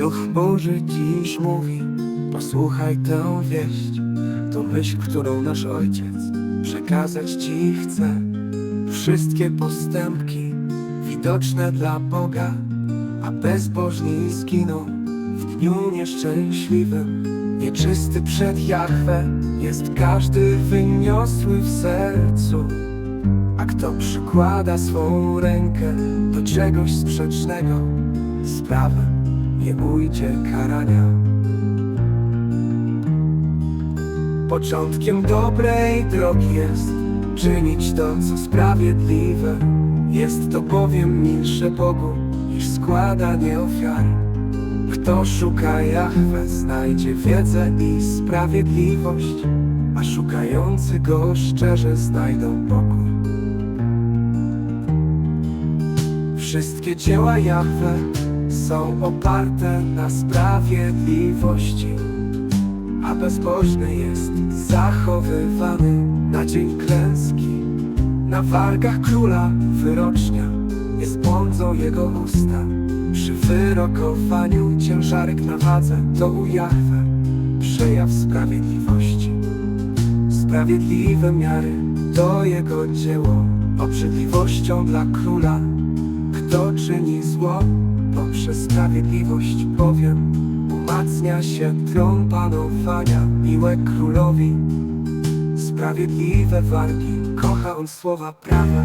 Duch Boży dziś mówi Posłuchaj tę wieść. To myśl, którą nasz Ojciec Przekazać Ci chce. Wszystkie postępki Widoczne dla Boga A bezbożni zginą W dniu nieszczęśliwym. Nieczysty przed Jahwe Jest każdy wyniosły w sercu. A kto przykłada swą rękę do czegoś sprzecznego, sprawy nie ujdzie karania. Początkiem dobrej drogi jest czynić to, co sprawiedliwe. Jest to bowiem milsze Bogu niż składanie ofiar. Kto szuka Jahwe, znajdzie wiedzę i sprawiedliwość, a szukający Go szczerze znajdą pokój. Wszystkie dzieła Jahwe są oparte na sprawiedliwości, a bezbożny jest zachowywany na dzień klęski. Na wargach króla wyrocznia jest błądzą jego usta. Przy wyrokowaniu ciężarek na wadze to u Jahwe przejaw sprawiedliwości. Sprawiedliwe miary to jego dzieło, obrzydliwością dla króla kto czyni zło, poprzez sprawiedliwość powiem Umacnia się tron panowania, miłe królowi Sprawiedliwe wargi, kocha on słowa prawa